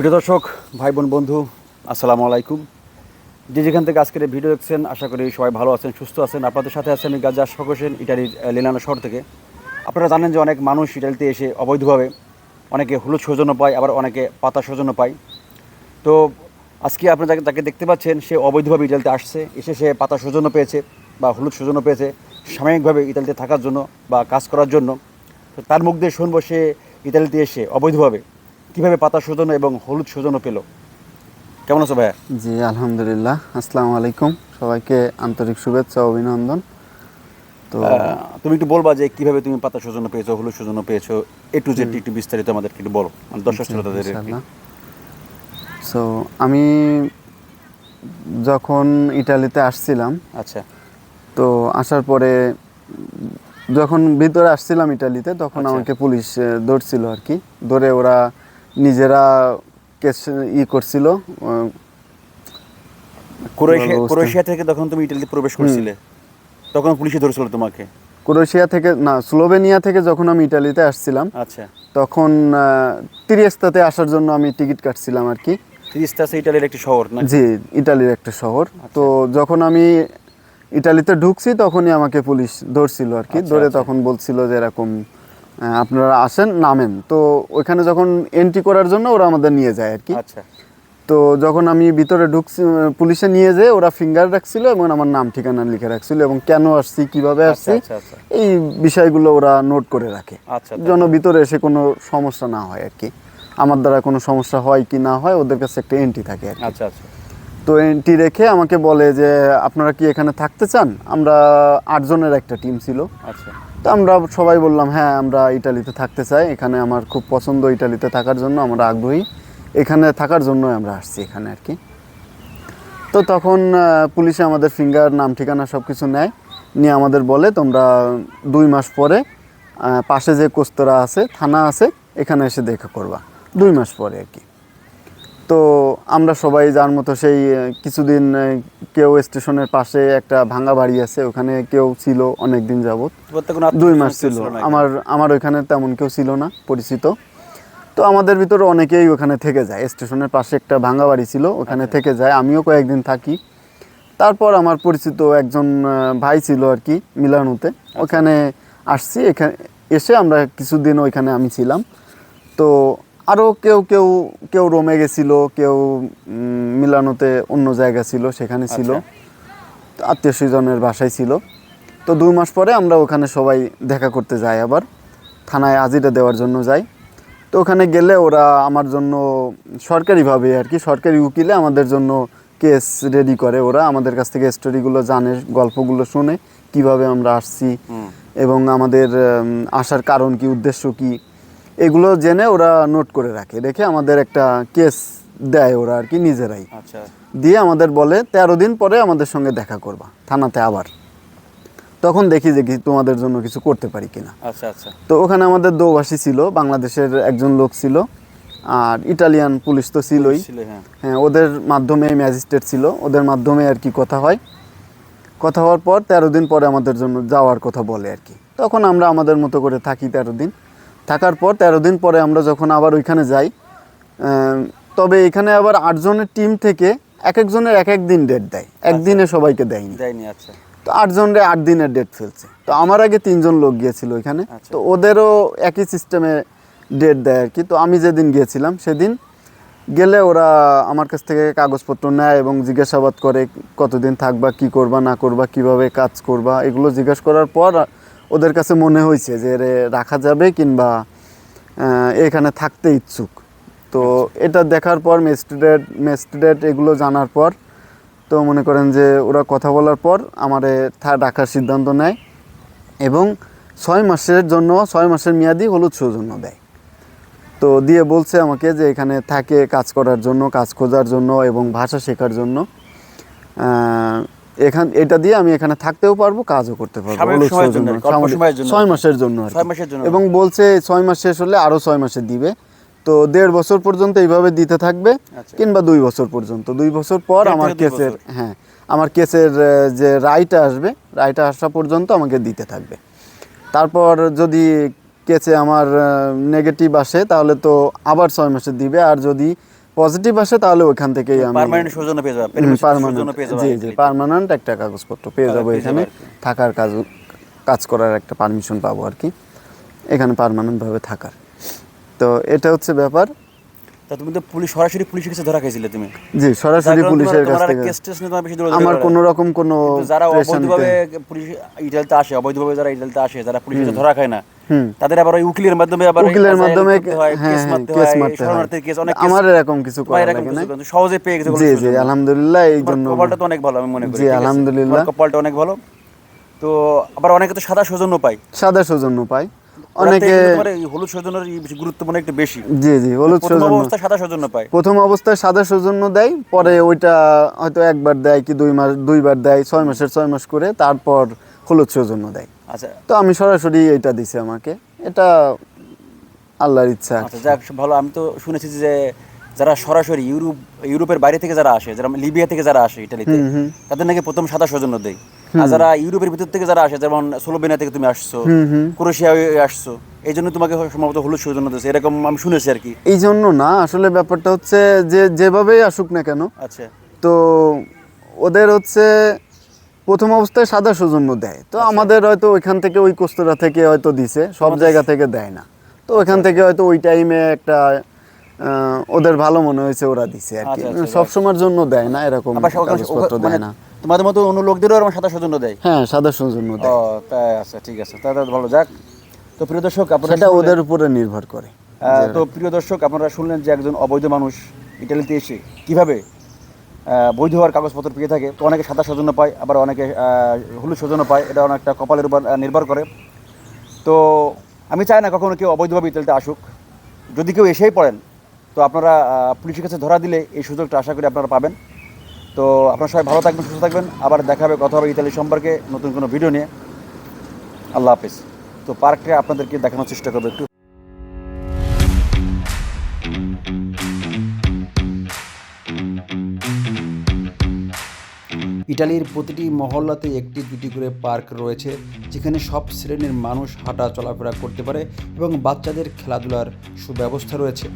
প্রিয় দর্শক ভাই বোন বন্ধু, আসসালামু আলাইকুম। যে যেখান থেকে আজকের এই ভিডিও দেখছেন, আশা করি সবাই ভালো আছেন, সুস্থ আছেন। আপনাদের সাথে আছে আমি গাজা আশফাক হোসেন ইটালির লিলানো শহর থেকে। আপনারা জানেন যে অনেক মানুষ ইটালিতে এসে অবৈধভাবে অনেকে হলুদ সৌজন্য পায়, আবার অনেকে পাতা সৌজন্য পায়। তো আজকে আপনারা যাকে যাকে দেখতে পাচ্ছেন, সে অবৈধভাবে ইটালিতে আসছে। এসে সে পাতা সৌজন্য পেয়েছে বা হলুদ সৌজন্য পেয়েছে সাময়িকভাবে ইতালিতে থাকার জন্য বা কাজ করার জন্য। তো তার মুখ দিয়ে শুনব সে ইতালিতে এসে অবৈধভাবে কীভাবে পাতা সৌজন্য এবং হলুদ সৌজন্য পেল? কেমন আছো ভাইয়া? জি আলহামদুলিল্লাহ। আসসালামু আলাইকুম। সবাইকে আন্তরিক শুভেচ্ছা অভিনন্দন। তো তুমি একটু বলবা যে কীভাবে তুমি পাতা সৌজন্য পেয়েছ হলুদ সৌজন্য পেয়েছ? এ টু জেড একটু বিস্তারিত আমাদেরকে একটু বলো। মানে দর্শক শ্রোতাদের সো আমি যখন ইটালিতে আসছিলাম আচ্ছা। তো আসার পরে যখন ভিতরে আসছিলাম ইটালিতে তখন আচ্ছা। আমাকে পুলিশ ধরছিল আর কি। ধরে ওরা নিজেরা কেস ই করছিল ক্রোয়েশিয়া থেকে তখন তুমি ইটালিতে প্রবেশ করছিলে? তখন পুলিশে ধরেছিল তোমাকে? ক্রোয়েশিয়া থেকে না স্লোভেনিয়া থেকে যখন আমি ইটালিতে আসছিলাম আচ্ছা। তখন আসার জন্য আমি টিকিট কাটছিলাম আর কি। তিরিস্তাসে ইটালির একটি শহর না জি ইটালির একটা শহর। তো যখন আমি ইটালিতে ঢুকছি তখনই আমাকে পুলিশ ধরছিল আর কি। আচ্ছা, ধরে আচ্ছা। তখন বলছিল যে এরকম আপনারা আসেন নামেন। তো ওইখানে যখন এন্ট্রি করার জন্য ওরা আমাদের নিয়ে যায় আর কি। আচ্ছা। তো যখন আমি ভিতরে ঢুকছি পুলিশে নিয়ে যেয়ে ওরা ফিঙ্গার রাখছিল এবং আমার নাম ঠিকানা লিখে রাখছিল এবং কেন আসছি কীভাবে আচ্ছা আসছি আচ্ছা আচ্ছা। এই বিষয়গুলো ওরা নোট করে রাখে। আচ্ছা যেন ভিতরে এসে কোনো সমস্যা না হয় আর কি। আমার দ্বারা কোনো সমস্যা হয় কি না হয় ওদের কাছে একটা এন্ট্রি থাকে আর আচ্ছা আচ্ছা। তো এন্ট্রি রেখে আমাকে বলে যে আপনারা কি এখানে থাকতে চান? আমরা আটজনের একটা টিম ছিল। আচ্ছা। তো আমরা সবাই বললাম হ্যাঁ আমরা ইটালিতে থাকতে চাই। এখানে আমার খুব পছন্দ ইটালিতে থাকার জন্য, আমরা আগ্রহী। এখানে থাকার জন্যই আমরা আসছি এখানে আর কি তো তখন পুলিশে আমাদের ফিঙ্গার নাম, ঠিকানা সব কিছু নেয়। নিয়ে আমাদের বলে, তোমরা দুই মাস পরে পাশে যে কোস্তরা আছে, থানা আছে, এখানে এসে দেখা করবা। দুই মাস পরে আর কি তো আমরা সবাই যার মতো সেই কিছুদিন কেউ স্টেশনের পাশে একটা ভাঙা বাড়ি আছে ওখানে কেউ ছিল অনেক দিন আত্মীয় দুই মাস ছিল। আমার আমার ওইখানে তেমন কেউ ছিল না পরিচিত। তো আমাদের ভিতরে অনেকেই ওখানে থেকে যায়। স্টেশনের পাশে একটা ভাঙা বাড়ি ছিল ওখানে আচ্ছা। থেকে যায়। আমিও কয়েকদিন থাকি। তারপর আমার পরিচিত একজন ভাই ছিল আর কি মিলানুতে। আচ্ছা। ওখানে আসছি এখানে এসে আমরা কিছুদিন ওইখানে আমি ছিলাম। তো আরও কেউ কেউ কেউ রোমে গেছিল কেউ মিলানোতে অন্য জায়গা ছিল সেখানে ছিল। আচ্ছা। আত্মীয় স্বজনের বাসায় ছিল। তো দুই মাস পরে আমরা ওখানে সবাই দেখা করতে যাই আবার। থানায় আজিটা দেওয়ার জন্য যাই। তো ওখানে গেলে ওরা আমার জন্য সরকারিভাবে আর কি সরকারি উকিলে আমাদের জন্য কেস রেডি করে ওরা। আমাদের কাছ থেকে স্টোরিগুলো জানে গল্পগুলো শুনে কীভাবে আমরা আসছি এবং আমাদের আসার কারণ কি উদ্দেশ্য কি এগুলো জেনে ওরা নোট করে রাখে। রেখে আমাদের একটা কেস দেয় ওরা আর কি নিজেরাই। আচ্ছা। দিয়ে আমাদের বলে তেরো দিন পরে আমাদের সঙ্গে দেখা করবা থানাতে আবার। তখন দেখি যে তোমাদের জন্য কিছু করতে পারি কিনা। আচ্ছা আচ্ছা। তো ওখানে আমাদের দোভাষী ছিল বাংলাদেশের একজন লোক ছিল। আর ইটালিয়ান পুলিশ তো ছিলই। হ্যাঁ। হ্যাঁ ওদের মাধ্যমে ম্যাজিস্ট্রেট ছিল। ওদের মাধ্যমে আর কি কথা হয়। কথা হওয়ার পর তেরো দিন পরে আমাদের জন্য যাওয়ার কথা বলে আর কি। তখন আমরা আমাদের মতো করে থাকি তেরো দিন। থাকার পর তেরো দিন পরে আমরা যখন আবার ওইখানে যাই তবে এখানে আবার আটজনের টিম থেকে এক একজনের এক এক দিন ডেট দেয়। একদিনে সবাইকে দেয়নি। দেয়নি আচ্ছা। তো আটজনরে আট দিনের ডেট ফেলছে। তো আমার আগে তিনজন লোক গিয়েছিল ওইখানে। আচ্ছা। তো ওদেরও একই সিস্টেমে ডেট দেয় আর কি। তো আমি যেদিন গিয়েছিলাম সেদিন গেলে ওরা আমার কাছ থেকে কাগজপত্র নেয় এবং জিজ্ঞাসাবাদ করে কতদিন থাকবা কি করবা না করবা কীভাবে কাজ করবা এগুলো জিজ্ঞাসা করার পর ওদের কাছে মনে হয়েছে যে রাখা যাবে কিংবা এখানে থাকতে ইচ্ছুক। তো এটা দেখার পর ম্যাজিস্ট্রেট ম্যাজিস্ট্রেট এগুলো জানার পর, তো মনে করেন যে ওরা কথা বলার পর আমারে রাখার সিদ্ধান্ত নেয় এবং ছয় মাসের জন্য, ছয় মাসের মেয়াদি হলুদ সৌজন্য দেয়। তো দিয়ে বলছে আমাকে যে এখানে থাকে কাজ করার জন্য, কাজ খোঁজার জন্য এবং ভাষা শেখার জন্য। এখান এটা দিয়ে আমি এখানে থাকতেও পারব কাজও করতে পারব। আর। ছয় মাসের জন্য আর এবং বলছে ছয় মাস শেষ হলে আরও ছয় মাসে দিবে। তো দেড় বছর পর্যন্ত এইভাবে দিতে থাকবে আচ্ছা। কিংবা দুই বছর পর্যন্ত। দুই বছর পর আমার কেসের হ্যাঁ আমার কেসের যে রায়টা আসবে রায়টা আসা পর্যন্ত আমাকে দিতে থাকবে। তারপর যদি কেসে আমার নেগেটিভ আসে তাহলে তো আবার ছয় মাসে দিবে। আর যদি পজিটিভ আসে তাহলে ওখান থেকেই আমি পার্মানেন্ট সৌজন্য পেয়ে যাবে সৌজন্য জি জি পার্মানেন্ট একটা কাগজপত্র পেয়ে যাব এখানে। থাকার কাজ কাজ করার একটা পারমিশন পাবো আর কি। এখানে পার্মানেন্ট ভাবে থাকার। তো এটা হচ্ছে ব্যাপার। তা তুমি তো পুলিশ সরাসরি পুলিশের কাছে ধরা খাইছিলে তুমি। জি সরাসরি পুলিশের কাছ থেকে। কেস টেস নিয়ে বেশি দৌড়াদৌড়ি আমার কোনো রকম কোনো যারা অবৈধভাবে পুলিশ ইটালিতে আসে অবৈধভাবে যারা ইটালিতে আসে যারা পুলিশের ধরা খায় না। তাদের আবার ওই উকিলের মাধ্যমে আবার উকিলের মাধ্যমে করতে হয়, হ্যাঁ কেস মারতে হয়, শরণার্থীর কেস অনেক আমার এরকম কিছু করা লাগে না সহজে পেয়ে গেছে জি জি আলহামদুলিল্লাহ এই জন্য কপালটা তো অনেক ভালো আমি মনে করি জি, আলহামদুলিল্লাহ। কপালটা অনেক ভালো। তো আবার অনেকে তো সাদা সৌজন্য পায়। সাদা সৌজন্য তো অনেকে হলুদ সৌজন্যের গুরুত্বপূর্ণ একটু বেশি। জি জি হলুদ সৌজন্য। অবস্থায় সাদা সৌজন্য পায়। প্রথম অবস্থায় সাদা সৌজন্য দেয় পরে ওইটা হয়তো একবার দেয় কি দুই মাস দুইবার দেয় ছয় মাসের ছয় মাস করে তারপর হলুদ সৌজন্য দেয়। আচ্ছা। তো আমি সরাসরি এটা দিছে আমাকে। এটা আল্লাহর ইচ্ছা। আচ্ছা যাক ভালো আমি তো শুনেছি যে যারা সরাসরি ইউরোপ ইউরোপের বাইরে থেকে যারা আসে যারা লিবিয়া থেকে যারা আসে ইটালিতে তাদের নাকি প্রথম সাদা সৌজন্য দেয়। আর যারা ইউরোপের ভিতর থেকে যারা আসে যেমন স্লোভেনিয়া থেকে তুমি আসছো ক্রোয়েশিয়া হয়ে আসছো এই জন্য তোমাকে সম্ভবত হলুদ সৌজন্য দিয়েছে এরকম আমি শুনেছি আর কি। এই জন্য না আসলে ব্যাপারটা হচ্ছে যে যেভাবেই আসুক না কেন আচ্ছা। তো ওদের হচ্ছে প্রথম অবস্থায় সাদা সৌজন্য দেয়। তো আমাদের হয়তো ওইখান থেকে ওই কোস্তরা থেকে হয়তো দিছে সব জায়গা থেকে দেয় না। তো ওইখান থেকে হয়তো ওই টাইমে একটা ওদের ভালো মনে হয়েছে ওরা দিছে আর কি। আচ্ছা, আচ্ছা, সব সময়ের জন্য দেয় না এরকম কাগজপত্র দেয় না। তোমাদের মতো অন্য লোকদেরও এরকম সাদা সৌজন্য দেয়? হ্যাঁ সাদা সৌজন্য ও দেয় তাই আচ্ছা ঠিক আছে তাহলে ভালো যাক। তো প্রিয় দর্শক আপনারা সেটা ওদের উপরে নির্ভর করে। তো প্রিয় দর্শক আপনারা শুনলেন যে একজন অবৈধ মানুষ ইটালিতে এসে কীভাবে বৈধ হওয়ার কাগজপত্র পেয়ে থাকে। তো অনেকে সাদা সৌজন্য পায়, আবার অনেকে হলুদ সৌজন্য পায়। এটা অনেকটা কপালের উপর নির্ভর করে। তো আমি চাই না কখনো কেউ অবৈধভাবে ইটালিতে আসুক। যদি কেউ এসেই পড়েন, তো আপনারা পুলিশের কাছে ধরা দিলে এই সুযোগটা আশা করি আপনারা পাবেন। তো আপনারা সবাই ভালো থাকবেন, সুস্থ থাকবেন। আবার দেখা হবে, কথা হবে ইতালি সম্পর্কে নতুন কোনো ভিডিও নিয়ে। আল্লাহ হাফিজ। তো পার্কটা আপনাদেরকে দেখানোর চেষ্টা করব একটু। ইটালির প্রতিটি মহল্লাতে একটি দুটি করে পার্ক রয়েছে, যেখানে সব শ্রেণির মানুষ হাঁটা চলাফেরা করতে পারে এবং বাচ্চাদের খেলাধুলার সুব্যবস্থা রয়েছে।